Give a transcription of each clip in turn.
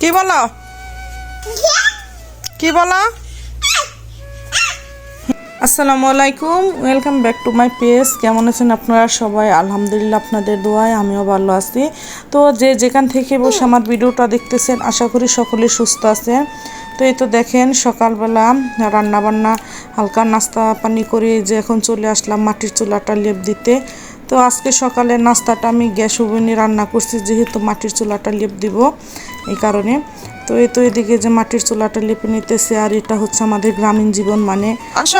কি বলো? কি বলো? আসসালামু আলাইকুম welcome back to my page কেমন আছেন আপনারা সবাই? আলহামদুলিল্লাহ আপনাদের দোয়ায় আমিও ভালো আছি। তো যে যেখান থেকে বসে আমার ভিডিওটা দেখতেছেন, আশা করি সকলে সুস্থ আছে তো এই তো দেখেন, সকালবেলা রান্না বান্না হালকা নাস্তা পানি করে যে এখন চলে আসলাম মাটির চুলাটা লেপ দিতে। তো আজকে সকালের নাস্তাটা আমি গ্যাস ওভেনে রান্না করছি যেহেতু মাটির চুলাটা লেপ দিব এই কারণে। তো এই তো এদিকে যে মাটির চুলাটা লেপে নিতেছে আর এটা হচ্ছে আমাদের গ্রামীণ জীবন মানে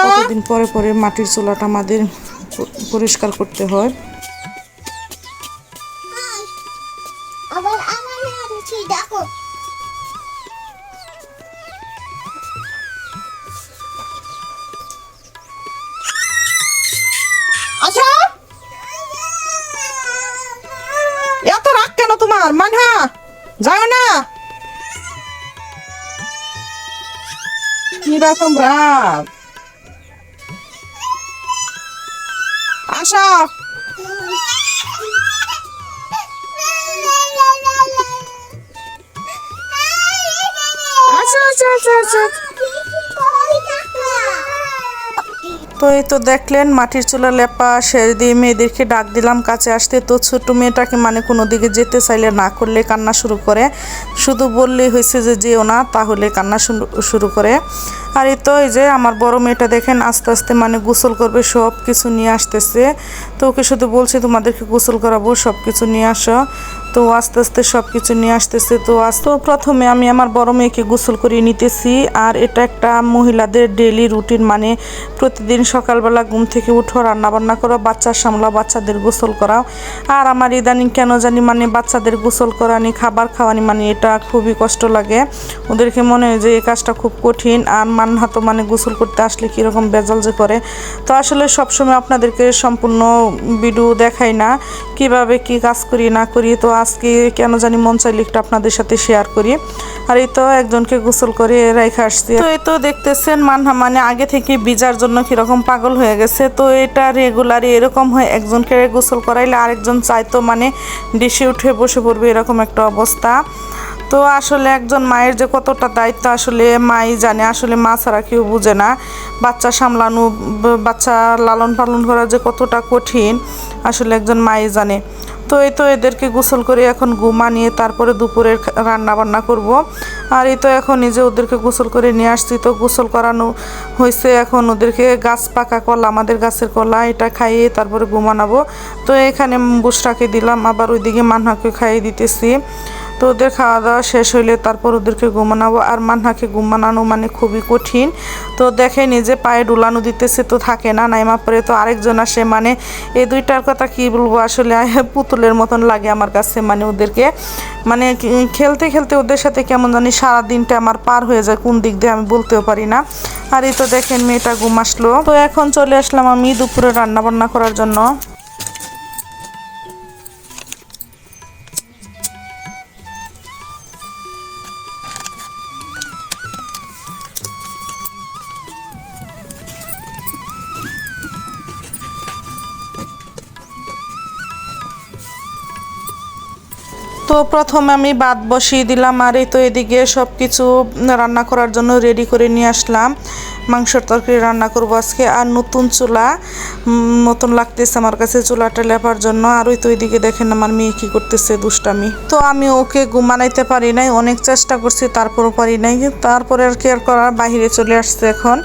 কতদিন পরে পরে মাটির চুলাটা আমাদের পরিষ্কার করতে হয়। আচ্ছা তোমার মানহা যাও না। কি রকম রাগ আসো। আচ্ছা আচ্ছা আচ্ছা তো এই তো দেখলেন মাটির চুলা লেপা শেষ দিয়ে মেয়েদেরকে ডাক দিলাম, কাছে আসতে তো ছোট মেয়েটাকে মানে কোনো দিকে যেতে চাইলে না করলে কান্না শুরু করে। শুধু বললেই হয়েছে যে যেও না, তাহলে কান্না শুরু- শুরু করে। আর এই তো, এই যে আমার বড় মেয়েটা দেখেন আস্তে আস্তে মানে গোসল করবে সব কিছু নিয়ে আসতেছে। তো ওকে শুধু বলছি, তোমাদেরকে গোসল করাবো সব কিছু নিয়ে আসো। তো আস্তে আস্তে সব কিছু নিয়ে আসতেছে। তো আজ তো প্রথমে আমি আমার বড় মেয়েকে গোসল করিয়ে নিতেছি। আর এটা একটা মহিলাদের ডেলি রুটিন মানে প্রতিদিন সকালবেলা ঘুম থেকে উঠো রান্না বান্না করো, বাচ্চা সামলা বাচ্চাদের গোসল করাও। আর আমার ইদানিং কেন জানি মানে বাচ্চাদের গোসল করানি, খাবার খাওয়ানি মানে এটা খুবই কষ্ট লাগে। ওদেরকে মনে হয় যে এই কাজটা খুব কঠিন। আর মানহা তো মানে গোসল করতে আসলে কীরকম বেজাল যে করে। তো আসলে সবসময় আপনাদেরকে সম্পূর্ণ ভিডিও দেখাই না, কীভাবে কি কাজ করি, না করি। তো আজকে কেন জানি মন চাইলে একটু আপনাদের সাথে শেয়ার করি। আর এই তো একজনকে গোসল করে রেখে আসছি। তো এই তো দেখতেছেন মানহা মানে আগে থেকে বিজার জন্য কীরকম পাগল হয়ে গেছে। তো এটা রেগুলারই এরকম হয়, একজনকে গোসল করাইলে আরেকজন চাইতো মানে ডিশে উঠে বসে পড়বে, এরকম একটা অবস্থা। তো আসলে একজন মায়ের যে কতটা দায়িত্ব আসলে মাই জানে, আসলে মা ছাড়া কেউ বুঝে না। বাচ্চা সামলানো, বাচ্চা লালন পালন করা যে কতটা কঠিন, আসলে একজন মাই জানে। তো এই তো এদেরকে গোসল করে এখন ঘুমা নিয়ে তারপরে দুপুরের রান্না বান্না করব। আর এই তো এখন নিজে ওদেরকে গোসল করে নিয়ে আসছি। তো গোসল করানো হয়েছে এখন ওদেরকে গাছ পাকা কলা, আমাদের গাছের কলা, এটা খাইয়ে তারপরে ঘুমানাবো। তো এখানে বুসরাকে দিলাম, আবার ওইদিকে মানহাকে খাইয়ে দিতেছি। তো ওদের খাওয়া দাওয়া শেষ হইলে তারপর ওদেরকে ঘুমানাবো আর মান্নাকে ঘুমানানো মানে খুবই কঠিন। তো দেখে নিজে পায়ে ডুলানো দিতেছে তো থাকে না। নাইমা পরে তো আরেকজন আসে মানে এই দুইটার কথা কি বলব? আসলে পুতুলের মতন লাগে আমার কাছে মানে ওদেরকে। মানে খেলতে খেলতে ওদের সাথে কেমন জানি সারা দিনটা আমার পার হয়ে যায়। কোন দিক দিয়ে আমি বলতেও পারি না। আর এই তো দেখেন মেয়েটা ঘুম আসলো। তো এখন চলে আসলাম আমি দুপুরে রান্না বান্না করার জন্য। তো প্রথমে আমি ভাত বসিয়ে দিলাম আর এই তো এদিকে সব কিছু রান্না করার জন্য রেডি করে নিয়ে আসলাম। মাংসের তরকারি রান্না করব আজকে। আর নতুন চুলা নতুন লাগতেছে আমার কাছে চুলাটা লেপার জন্য। আর ওই তো ওইদিকে দেখেন আমার মেয়ে কী করতেছে দুষ্টামি। তো আমি ওকে ঘুমানাইতে পারি নাই, অনেক চেষ্টা করছি, তারপরও পারি নাই। তারপরে আর কেয়ার করার বাইরে চলে আসছে এখন।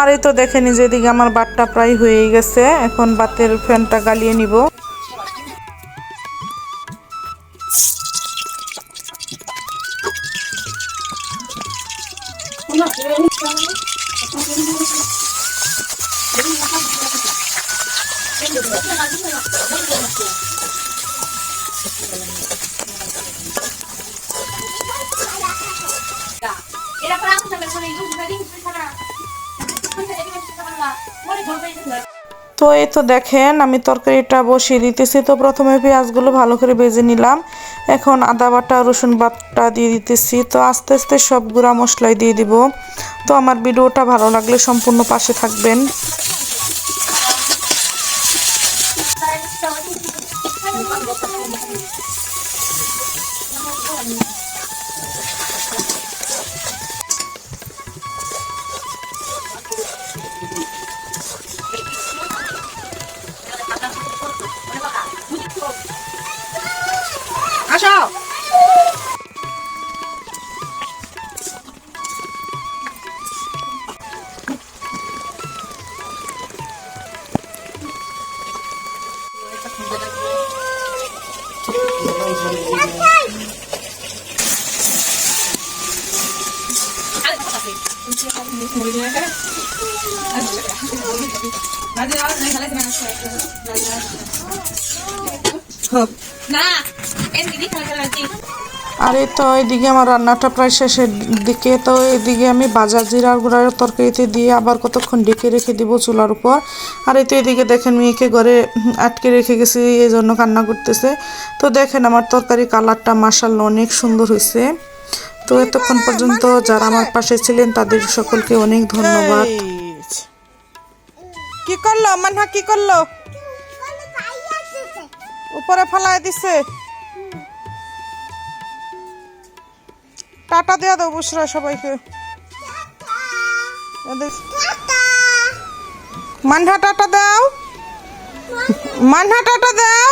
আর এই তো দেখেনি যে এদিকে আমার বাটটা প্রায় হয়েই গেছে। এখন বাতের ফ্যানটা গালিয়ে নিব। তো এই তো দেখেন, আমি তরকারিটা বসিয়ে দিতেছি। তো প্রথমে পেঁয়াজগুলো ভালো করে ভেজে নিলাম। এখন আদা বাটা, রসুন বাটা দিয়ে দিতেছি। তো আস্তে আস্তে সব গুঁড়া মশলাই দিয়ে দিব। তো আমার ভিডিওটা ভালো লাগলে সম্পূর্ণ পাশে থাকবেন। আসো। হ্যাঁ। হ্যাঁ। না। আর এই তো এদিকে আমার রান্নাটা প্রায় শেষের দিকে, তো এদিকে আমি বাজার জিরার গুঁড়ার তরকারিতে দিয়ে আবার কতক্ষণ ডেকে রেখে দিব চুলার উপর। আর এই তো এদিকে দেখেন মেয়েকে ঘরে আটকে রেখে গেছি এই জন্য কান্না করতেছে। তো দেখেন আমার তরকারি কালারটা মাসাল্লা অনেক সুন্দর হয়েছে তো এতক্ষণ পর্যন্ত যারা আমার পাশে ছিলেন তাদের সকলকে অনেক ধন্যবাদ। কি করল? মানহা কি করল? উপরে ফালাই দিছে। টাটা দেওয়া দাও বুসরা সবাইকে। মানহা টাটা দাও। মানহা টাটা দাও।